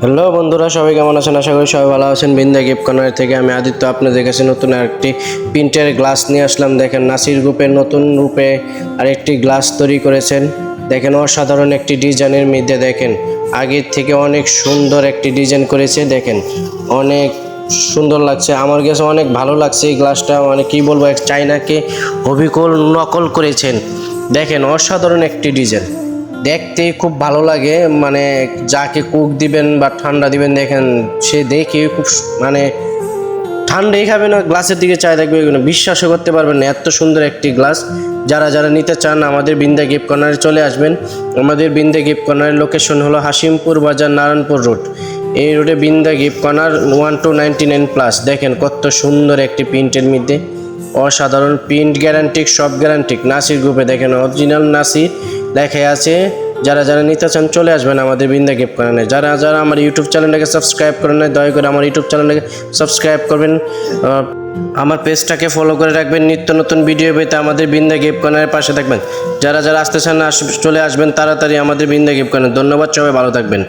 Hello বন্ধুরা, সবাই কেমন আছেন? আশা করি সবাই ভালো আছেন। বিন্দা গিফট কর্নার থেকে আমি আদিত্য আপনাদের কাছে নতুন আরেকটি প্রিন্টের গ্লাস নিয়ে আসলাম। দেখেন নাসির গ্রুপের নতুন রূপে আরেকটি গ্লাস তৈরি করেছেন। দেখেন অসাধারণ একটি ডিজাইনের মধ্যে দেখেন, আগের থেকে অনেক সুন্দর একটি ডিজাইন করেছে। দেখেন অনেক সুন্দর লাগছে। আমার কাছে অনেক ভালো লাগছে এই গ্লাসটা। মানে কি বলব চাইনাকে অবিকল নকল করেছেন। দেখেন অসাধারণ একটি ডিজাইন। দেখতে খুব ভালো লাগে মানে যাকে কুক দিবেন বা ঠান্ডা দিবেন দেখেন, সে দেখে খুব মানে ঠান্ডাই খাবে না, গ্লাসের দিকে চায় থাকবে বিশ্বাসও করতে পারবেন না, এত সুন্দর একটি গ্লাস। যারা যারা নিতে চান, আমাদের বিন্দা গিফট কর্নারে চলে আসবেন। আমাদের বিন্দা গিফট কর্নারের লোকেশন হলো হাসিমপুর বাজার নারায়ণপুর রোড। এই রোডে Binda gift corner one two ninety nine plus. দেখেন কত সুন্দর একটি প্রিন্টের মধ্যে। অসাধারণ প্রিন্ট গ্যারান্টিক সব গ্যারান্টিক নাসির গ্রুপে দেখেন, অরিজিনাল নাসির। লেখা আছে, যারা যারা নিতে চান চলে আসবেন আমাদের বিন্দা গিফট কর্নারে। যারা যারা আমার ইউটিউব চ্যানেলটাকে সাবস্ক্রাইব করেন নাই, দয়া করে আমার ইউটিউব চ্যানেলটাকে সাবস্ক্রাইব করবেন। আমার পেজটাকে ফলো করে রাখবেন, নিত্য নতুন ভিডিও পেতে আমাদের বিন্দা গিফট কর্নারের পাশে থাকবেন। যারা যারা আসতে চান চলে আসবেন, তাড়াতাড়ি আমাদের বিন্দা গিফট কর্নার। ধন্যবাদ, সবাই ভালো থাকবেন।